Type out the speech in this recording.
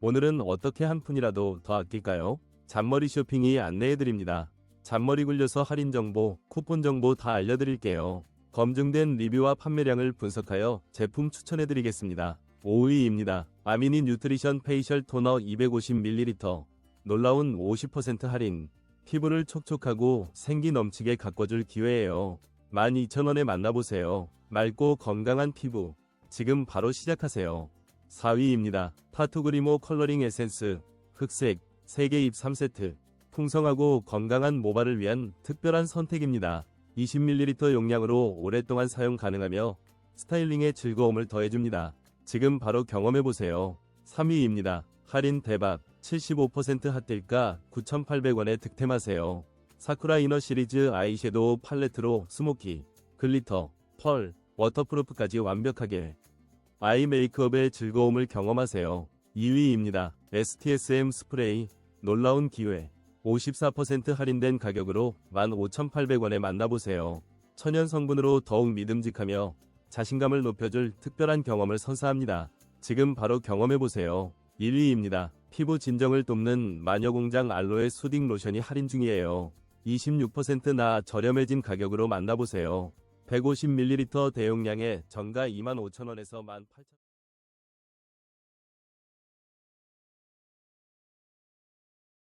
오늘은 어떻게 한 푼이라도 더 아낄까요? 잔머리 쇼핑이 안내해드립니다. 잔머리 굴려서 할인 정보, 쿠폰 정보 다 알려드릴게요. 검증된 리뷰와 판매량을 분석하여 제품 추천해드리겠습니다. 5위입니다. 아미니 뉴트리션 페이셜 토너 250ml. 놀라운 50% 할인. 피부를 촉촉하고 생기 넘치게 가꿔줄 기회예요. 12,000원에 만나보세요. 맑고 건강한 피부. 지금 바로 시작하세요. 4위입니다. 타투그리모 컬러링 에센스. 흑색, 3개 입 3세트. 풍성하고 건강한 모발을 위한 특별한 선택입니다. 20ml 용량으로 오랫동안 사용 가능하며 스타일링에 즐거움을 더해줍니다. 지금 바로 경험해보세요. 3위입니다. 할인 대박 75% 핫딜가 9,800원에 득템하세요. 사쿠라 이너 시리즈 아이섀도우 팔레트로 스모키, 글리터, 펄, 워터프루프까지 완벽하게 아이 메이크업의 즐거움을 경험하세요. 2위입니다. STSM 스프레이 놀라운 기회 54% 할인된 가격으로 15,800원에 만나보세요. 천연 성분으로 더욱 믿음직하며 자신감을 높여줄 특별한 경험을 선사합니다. 지금 바로 경험해보세요. 1위입니다. 피부 진정을 돕는 마녀공장 알로에 수딩 로션이 할인 중이에요. 26%나 저렴해진 가격으로 만나보세요. 150ml 대용량에 정가 25,000원에서 18,000원.